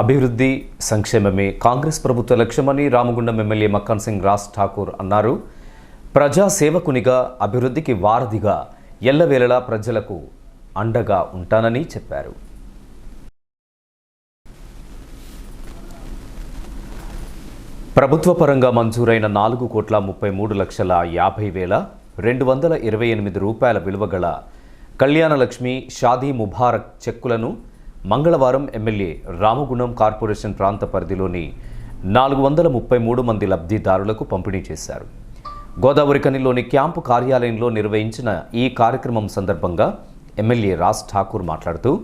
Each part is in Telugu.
అభివృద్ధి సంక్షేమమే. కాంగ్రెస్ ప్రభుత్వ లక్ష్యమని రామగుండం ఎమ్మెల్యే మక్కన్ సింగ్ రాజ్ ఠాకూర్ అన్నారు. ప్రజా సేవకునిగా అభివృద్ధికి వారధిగా ఎల్లవేళలా ప్రజలకు అండగా ఉంటానని చెప్పారు. ప్రభుత్వ పరంగా మంజూరైన నాలుగు కోట్ల ముప్పై మూడు లక్షల యాభై వేల రెండు వందల ఇరవై ఎనిమిది రూపాయల విలువ గల కళ్యాణలక్ష్మి షాదీ ముబారక్ చెక్కులను మంగళవారం ఎమ్మెల్యే రామగుణం కార్పొరేషన్ ప్రాంత పరిధిలోని నాలుగు వందల ముప్పై మూడు మంది లబ్ధిదారులకు పంపిణీ చేశారు. గోదావరి కనిలోని క్యాంపు కార్యాలయంలో నిర్వహించిన ఈ కార్యక్రమం సందర్భంగా ఎమ్మెల్యే రాజ్ ఠాకూర్ మాట్లాడుతూ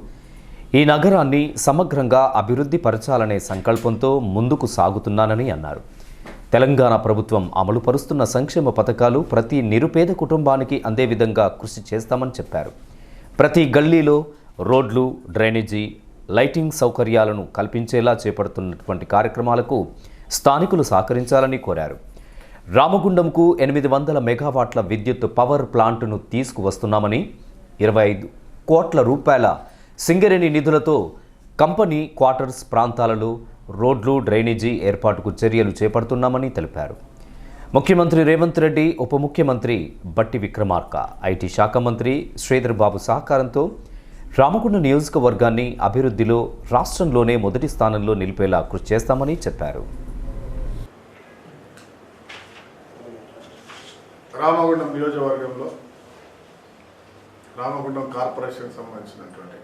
ఈ నగరాన్ని సమగ్రంగా అభివృద్ధి పరచాలనే సంకల్పంతో ముందుకు సాగుతున్నానని అన్నారు. తెలంగాణ ప్రభుత్వం అమలు పరుస్తున్న సంక్షేమ పథకాలు ప్రతి నిరుపేద కుటుంబానికి అందే విధంగా కృషి చేస్తామని చెప్పారు. ప్రతి గల్లీలో రోడ్లు డ్రైనేజీ లైటింగ్ సౌకర్యాలను కల్పించేలా చేపడుతున్నటువంటి కార్యక్రమాలకు స్థానికులు సహకరించాలని కోరారు. రామగుండంకు ఎనిమిది వందల మెగావాట్ల విద్యుత్ పవర్ ప్లాంటును తీసుకువస్తున్నామని ఇరవై ఐదు కోట్ల రూపాయల సింగరేణి నిధులతో కంపెనీ క్వార్టర్స్ ప్రాంతాలలో రోడ్లు డ్రైనేజీ ఏర్పాటుకు చర్యలు చేపడుతున్నామని తెలిపారు. ముఖ్యమంత్రి రేవంత్ రెడ్డి ఉప ముఖ్యమంత్రి బట్టి విక్రమార్క ఐటీ శాఖ మంత్రి శ్రీధర్ బాబు సహకారంతో రామగుండ నియోజకవర్గాన్ని అభివృద్ధిలో రాష్ట్రంలోనే మొదటి స్థానంలో నిలిపేలా కృషి చేస్తామని చెప్పారు. రామగుండం నియోజకవర్గంలో రామగుండం కార్పొరేషన్ సంబంధించినటువంటి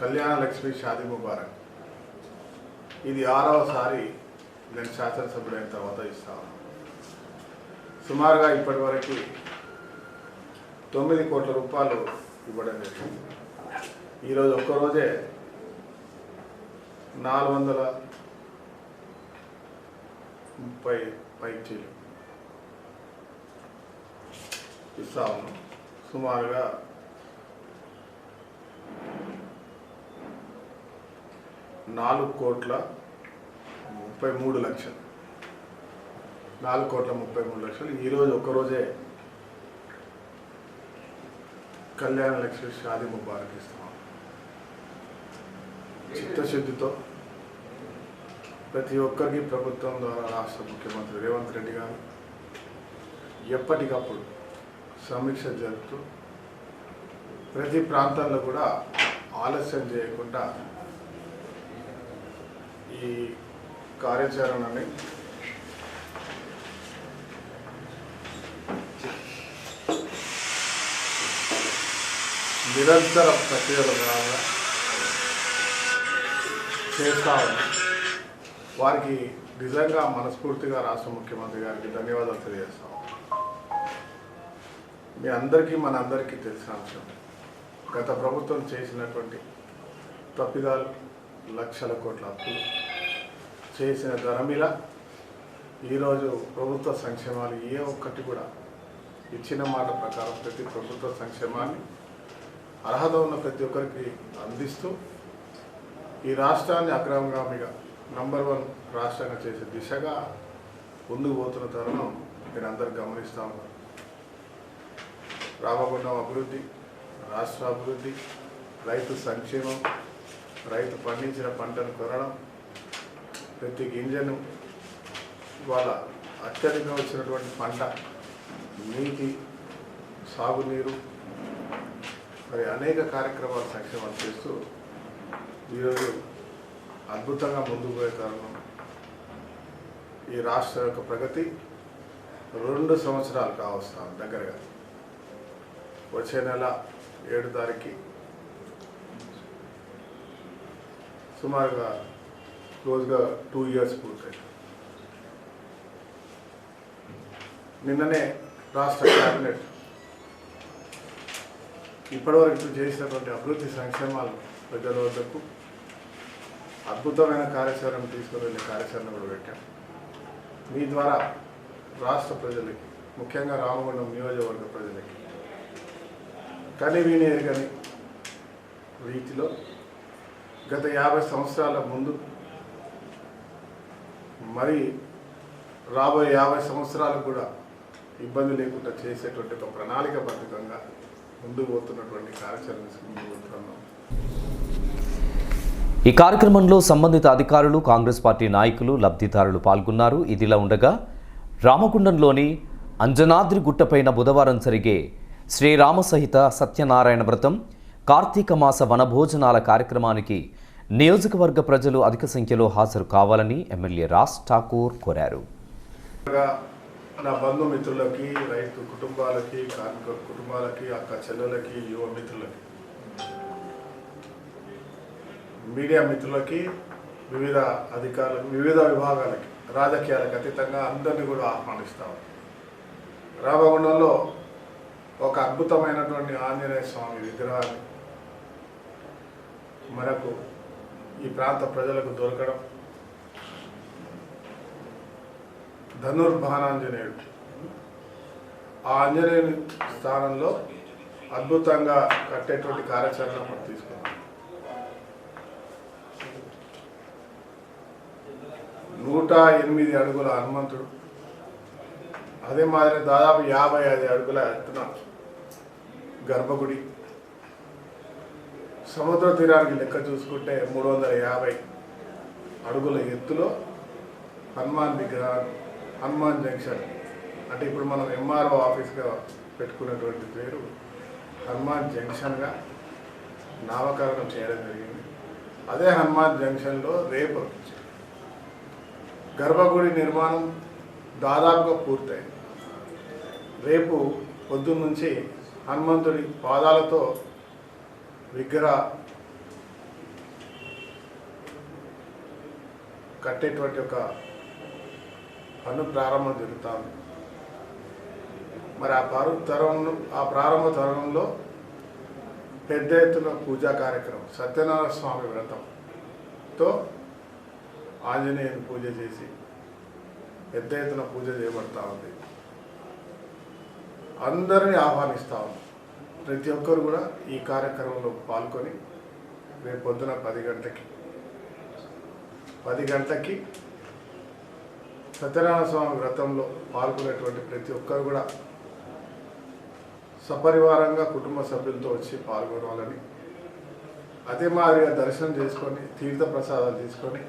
కళ్యాణ లక్ష్మి షాది ముబారక్. ఇది ఆరవసారి నేను శాసనసభ్యుడైన తర్వాత ఇస్తాను సుమారుగా ఇప్పటి వరకు తొమ్మిది కోట్ల రూపాయలు ఇవ్వడం జరిగింది ఈరోజు ఒక్కరోజే నాలుగు వందల ముప్పై పైచీలు ఇస్తా ఉన్నాం. సుమారుగా నాలుగు కోట్ల ముప్పై మూడు లక్షలు. నాలుగు కోట్ల ముప్పై మూడు లక్షలు. ఈరోజు ఒక్కరోజే కళ్యాణ లక్ష్మి షాది ముబారక్ ఇస్తున్నాం చిత్తశుద్ధితో ప్రతి ఒక్కరికి ప్రభుత్వం ద్వారా రాష్ట్ర ముఖ్యమంత్రి రేవంత్ రెడ్డి గారు ఎప్పటికప్పుడు సమీక్ష జరుపుతూ ప్రతి ప్రాంతాల్లో కూడా ఆలస్యం చేయకుండా ఈ కార్యాచరణని నిరంతర ప్రక్రియల ద్వారా చేస్తా వారికి నిజంగా మనస్ఫూర్తిగా రాష్ట్ర ముఖ్యమంత్రి గారికి ధన్యవాదాలు తెలియజేస్తాం మీ అందరికీ మన అందరికీ తెలిసిన అంశం. గత ప్రభుత్వం చేసినటువంటి తప్పిదాలు లక్షల కోట్ల అప్పులు చేసిన ధరమిల ఈరోజు ప్రభుత్వ సంక్షేమాలు ఏ ఒక్కటి కూడా ఇచ్చిన మాట ప్రకారం ప్రతి ప్రభుత్వ సంక్షేమాన్ని అర్హత ఉన్న ప్రతి ఒక్కరికి అందిస్తూ ఈ రాష్ట్రాన్ని అగ్రగామిగా నంబర్ వన్ రాష్ట్రంగా చేసే దిశగా ముందుకు పోతున్న తరుణం మీరు అందరు గమనిస్తూ ఉన్నారు. రామగుండం అభివృద్ధి రాష్ట్ర అభివృద్ధి రైతు సంక్షేమం రైతు పండించిన పంటను కొనడం ప్రతి గింజను వాళ్ళ అత్యధికంగా వచ్చినటువంటి పంట నీటి సాగునీరు మరి అనేక కార్యక్రమాలు సంక్షేమాలు చేస్తూ ఈరోజు అద్భుతంగా ముందుకు పోయే తరుణం. ఈ రాష్ట్ర యొక్క ప్రగతి రెండు సంవత్సరాలు కావస్తాం దగ్గరగా. వచ్చే నెల ఏడు తారీఖు సుమారుగా క్లోజ్గా టూ ఇయర్స్ పూర్తయి నిన్ననే రాష్ట్ర క్యాబినెట్ ఇప్పటివరకు చేసినటువంటి అభివృద్ధి సంక్షేమాలు ప్రజల వద్దకు అద్భుతమైన కార్యాచరణ తీసుకుని వెళ్ళే కార్యాచరణ కూడా పెట్టాం. మీ ద్వారా రాష్ట్ర ప్రజలకి ముఖ్యంగా రామగుండం నియోజకవర్గ ప్రజలకి కని విని ఎరగని రీతిలో గత యాభై సంవత్సరాల ముందు మరి రాబోయే యాభై సంవత్సరాలకు కూడా ఇబ్బంది లేకుండా చేసేటువంటి ఒక ప్రణాళికబద్ధంగా ముందుకు పోతున్నటువంటి కార్యాచరణ ముందుకు పోతున్నాం ఈ కార్యక్రమంలో సంబంధిత అధికారులు కాంగ్రెస్ పార్టీ నాయకులు లబ్ధిదారులు పాల్గొన్నారు. ఇదిలా ఉండగా రామగుండంలోని అంజనాద్రి గుట్టపైన బుధవారం జరిగే శ్రీరామ సహిత సత్యనారాయణ వ్రతం కార్తీక మాస వనభోజనాల కార్యక్రమానికి నియోజకవర్గ ప్రజలు అధిక సంఖ్యలో హాజరు కావాలని ఎమ్మెల్యే రాజ్ ఠాకూర్ కోరారు. నా బంధుమిత్రులకి రైతు కుటుంబాలకి కార్మిక కుటుంబాలకి అక్క చెల్లెలకి యువ మిత్రులకి మీడియా మిత్రులకి వివిధ అధికారులకు వివిధ విభాగాలకి రాజకీయాలకు అతీతంగా అందరినీ కూడా ఆహ్వానిస్తాము రామగుండంలో ఒక అద్భుతమైనటువంటి ఆంజనేయ స్వామి విగ్రహాన్ని మనకు ఈ ప్రాంత ప్రజలకు దొరకడం ధనుర్భానాంజనేయుడు. ఆ ఆంజనేయుని స్థానంలో అద్భుతంగా కట్టేటువంటి కార్యాచరణ మనం తీసుకున్నాం నూట ఎనిమిది అడుగుల హనుమంతుడు. అదే మాదిరి దాదాపు యాభై ఐదు అడుగుల ఎత్తున గర్భగుడి. సముద్ర తీరానికి లెక్క చూసుకుంటే మూడు వందల యాభై అడుగుల ఎత్తులో హనుమాన్ విగ్రహాన్ని హనుమాన్ జంక్షన్. అంటే ఇప్పుడు మనం ఎంఆర్ఓ ఆఫీస్గా పెట్టుకున్నటువంటి పేరు హనుమాన్ జంక్షన్గా నామకరణం చేయడం జరిగింది. అదే హనుమాన్ జంక్షన్లో రేపు గర్భగుడి నిర్మాణం దాదాపుగా పూర్తయింది. రేపు పొద్దున్న నుంచి హనుమంతుడి పాదాలతో విగ్రహ కట్టేటువంటి ఒక పన్ను ప్రారంభం జరుగుతుంది మరి ఆ పరు తరంలో ఆ ప్రారంభ తరంలో పెద్ద ఎత్తున పూజా కార్యక్రమం సత్యనారాయణ స్వామి వ్రతంతో ఆంజనేయుని పూజ చేసి పెద్ద ఎత్తున పూజ చేయబడతా ఉంది. అందరినీ ఆహ్వానిస్తా ఉంది. ప్రతి ఒక్కరు కూడా ఈ కార్యక్రమంలో పాల్గొని రేపు పొద్దున పది గంటకి పది గంటలకి సత్యనారాయణ స్వామి వ్రతంలో పాల్గొనేటువంటి ప్రతి ఒక్కరు కూడా సపరివారంగా కుటుంబ సభ్యులతో వచ్చి పాల్గొనాలని అదే మాదిరిగా దర్శనం చేసుకొని తీర్థ ప్రసాదాలు తీసుకొని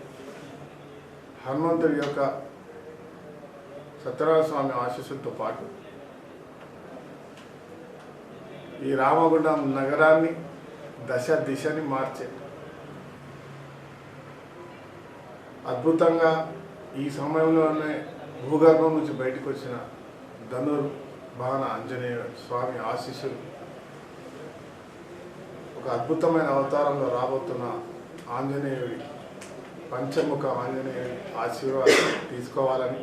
హనుమంతుడి యొక్క సత్యనారాయణ స్వామి ఆశీస్సులతో పాటు ఈ రామగుండం నగరాన్ని దశ దిశని మార్చే అద్భుతంగా ఈ సమయంలోనే భూగర్భం నుంచి బయటకు వచ్చిన ధనుర్ బాణ ఆంజనేయ స్వామి ఆశీస్సులు. ఒక అద్భుతమైన అవతారంలో రాబోతున్న ఆంజనేయుడి పంచముఖ ఆంజనేయుడి ఆశీర్వాదం తీసుకోవాలని